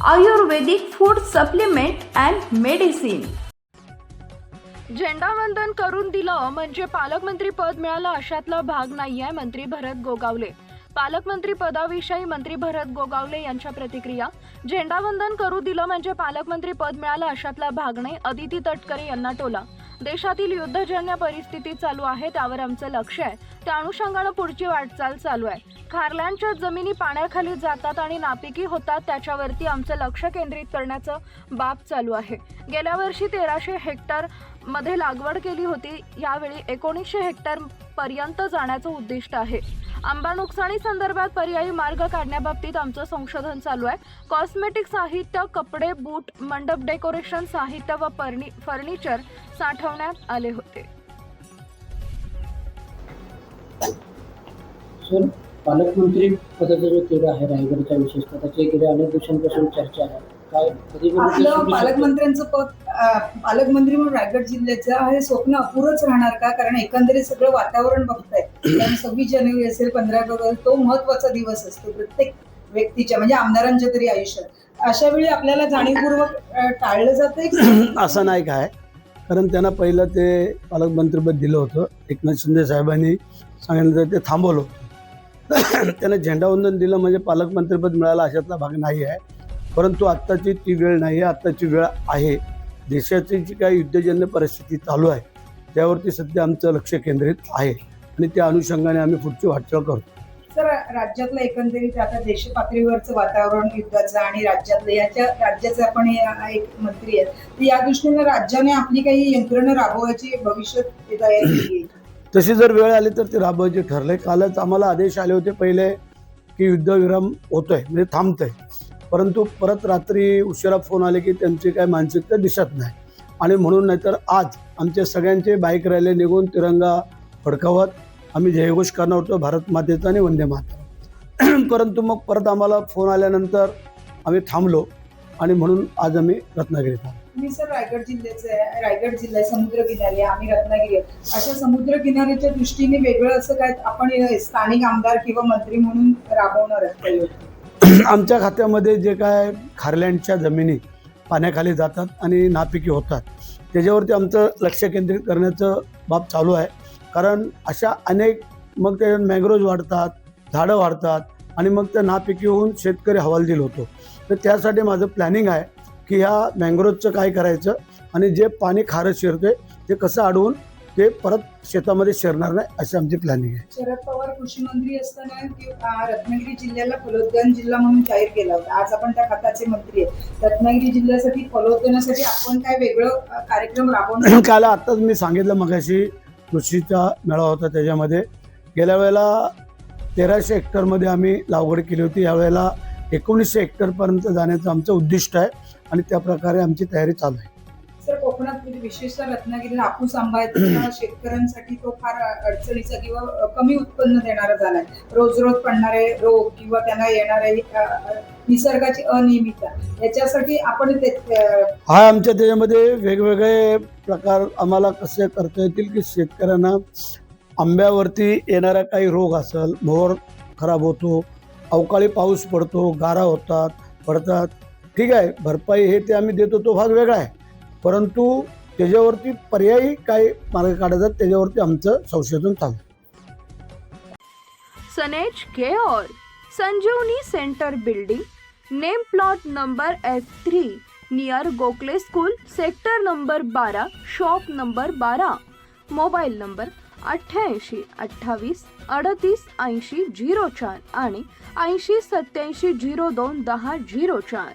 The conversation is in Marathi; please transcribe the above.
Ayurvedic food supplement and medicine झेंडावंदन करून दिलं म्हणजे पालकमंत्री पद मिळालं अशातला भाग नाहीये मंत्री भरत गोगावले. पालकमंत्री पदाविषयी मंत्री भरत गोगावले यांच्या प्रतिक्रिया झेंडावंदन करू दिलं म्हणजे पालकमंत्री पद मिळालं अशातला भाग नाही अदिती तटकरे यांना टोला. देशातील युद्धजन्य परिस्थिती चालू आहे त्यावर आमचं लक्ष आहे. त्या अनुषंगानं पुढची वाटचाल चालू आहे. खारल्यांच्या जमिनी पाण्याखाली जातात आणि नापिकी होतात त्याच्यावरती आमचं लक्ष केंद्रित करण्याचं बाब चालू आहे. गेल्या वर्षी तेराशे हेक्टरमध्ये लागवड केली होती यावेळी एकोणीसशे हेक्टर पर्यंत जाण्याचं उद्दिष्ट आहे. आंबा नुकसानी संदर्भात पर्यायी मार्ग काढण्याबाबतीत आमचं संशोधन चालू आहे. कॉस्मेटिक साहित्य कपडे बूट मंडप डेकोरेशन साहित्य व पर्नि फर्निचर साठवण्यात आले होते. पालकमंत्री पदाचा जो तेढा आहे रायगडच्या विशेषतः त्याची गेल्या अनेक दिवसांपासून चर्चा आहे. आपलं? पालकमंत्र्यांचं पद पालकमंत्री म्हणून रायगड जिल्ह्याचं हे स्वप्न अपुरंच राहणार का? कारण एकंदरीत सगळं वातावरण बघताय कारण सव्वीस जानेवारी असेल पंधरा ऑगस्ट तो महत्त्वाचा दिवस असतो प्रत्येक व्यक्तीच्या म्हणजे आमदारांच्या तरी आयुष्यात. अशा वेळी आपल्याला जाणीवपूर्वक टाळलं जातंय असं नाही काय. कारण त्यांना पहिलं ते पालकमंत्रीपद दिलं होतं. एकनाथ शिंदे साहेबांनी सांगितलं ते थांबवलं होतं. त्यांना झेंडावंदन दिलं म्हणजे पालकमंत्रीपद मिळालं अशातला भाग नाही आहे. परंतु आत्ताची ती वेळ नाही आहे आत्ताची वेळ आहे. देशाची जी काही युद्धजन्य परिस्थिती चालू आहे त्यावरती सध्या आमचं लक्ष केंद्रित आहे. आणि त्या अनुषंगाने आम्ही पुढची वाटचाल करतो. तर राज्यातलं एकंदरीत आता देश पातळीवरचं वातावरण युद्धाचं आणि राज्यातलं याच्या राज्याचे आपण एक मंत्री आहेत. तर या दृष्टीने राज्याने आपली काही यंत्रणा राबवायची भविष्यात तयारी. तशी जर वेळ आली तर ते राबवायचे ठरले कालच आम्हाला आदेश आले होते पहिले की युद्धविराम होतोय म्हणजे थांबतोय. परंतु परत रात्री उशिरा फोन आले की त्यांची काय मानसिकता दिसत नाही. आणि म्हणून नाहीतर आज आमच्या सगळ्यांचे बाईक रॅली निघून तिरंगा फडकावत आम्ही जयघोष करणार होतो भारत मातेचा आणि वंदे माता परंतु मग परत आम्हाला फोन आल्यानंतर आम्ही थांबलो आणि म्हणून आज आम्ही रत्नागिरीत आलो. मी सर रायगड जिल्ह्याचे आहे. रायगड जिल्हा समुद्र किनारी आम्ही रत्नागिरी आहे. अशा समुद्र किनाऱ्याच्या दृष्टीने वेगळं असं काय आपण स्थानिक आमदार किंवा मंत्री म्हणून राबवणार आहोत आमच्या खात्यामध्ये जे काय खारल्यांच्या जमिनी पाण्याखाली जातात आणि नापिकी होतात. त्याच्यावरती आमचं लक्ष केंद्रित करण्याचं बाब चालू आहे. कारण अशा अनेक मग ते मॅग्रोज वाढतात झाडं वाढतात आणि मग त्या नापिकी होऊन शेतकरी हवालदिल होतो. तर त्यासाठी माझं प्लॅनिंग आहे की ह्या मॅंग्रोजचं काय करायचं आणि जे पाणी खारं शिरते ते कसं अडवून ते परत शेतामध्ये शिरणार नाही अशी आमची प्लॅनिंग आहे. शरद पवार कृषी मंत्री असताना रत्नागिरी जिल्ह्याला फलोद्यान जिल्हा म्हणून जाहीर केला होता. आज आपण त्या खात्याचे मंत्री आहेत. रत्नागिरी जिल्ह्यासाठी फलोद्यानासाठी आपण काय वेगळं कार्यक्रम राबवणार काल आत्ताच मी सांगितलं मगाशी कृषीचा मेळावा होता त्याच्यामध्ये. गेल्या वेळेला तेराशे हेक्टरमध्ये आम्ही लागवड केली होती. यावेळेला एकोणीसशे हेक्टरपर्यंत जाण्याचं आमचं उद्दिष्ट आहे आणि त्या प्रकारे आमची तयारी चालू आहे. कोकणात म्हणजे विशेषतः रत्नागिरीला हापूस आंबा शेतकऱ्यांसाठी तो फार अडचणीचा किंवा कमी उत्पन्न देणारा झालाय. रोज रोज पडणारे रोग किंवा त्यांना येणारे निसर्गाची अनियमितता याच्यासाठी आपण हा आमच्या त्याच्यामध्ये वेगवेगळे प्रकार आम्हाला कसे करता येतील की शेतकऱ्यांना आंब्यावरती येणारा काही रोग असेल मोहर खराब होतो अवकाळी पाऊस पडतो गारा होतात पडतात. ठीक आहे भरपाई हे ते आम्ही देतो तो भाग वेगळा आहे. परंतु त्याच्यावरती पर्यायी काय मार्ग काढायचा त्याच्यावरती आमचं संशोधन चालू. सनेज care Sanjivani centre building name plot number F three near Gokhale school sector number बारा शॉप नंबर बारा मोबाईल नंबर अठ्ठ्याऐंशी अठ्ठावीस अडतीस ऐंशी झिरो चार आणि ऐंशी सत्याऐंशी झिरो दोन दहा झिरो चार.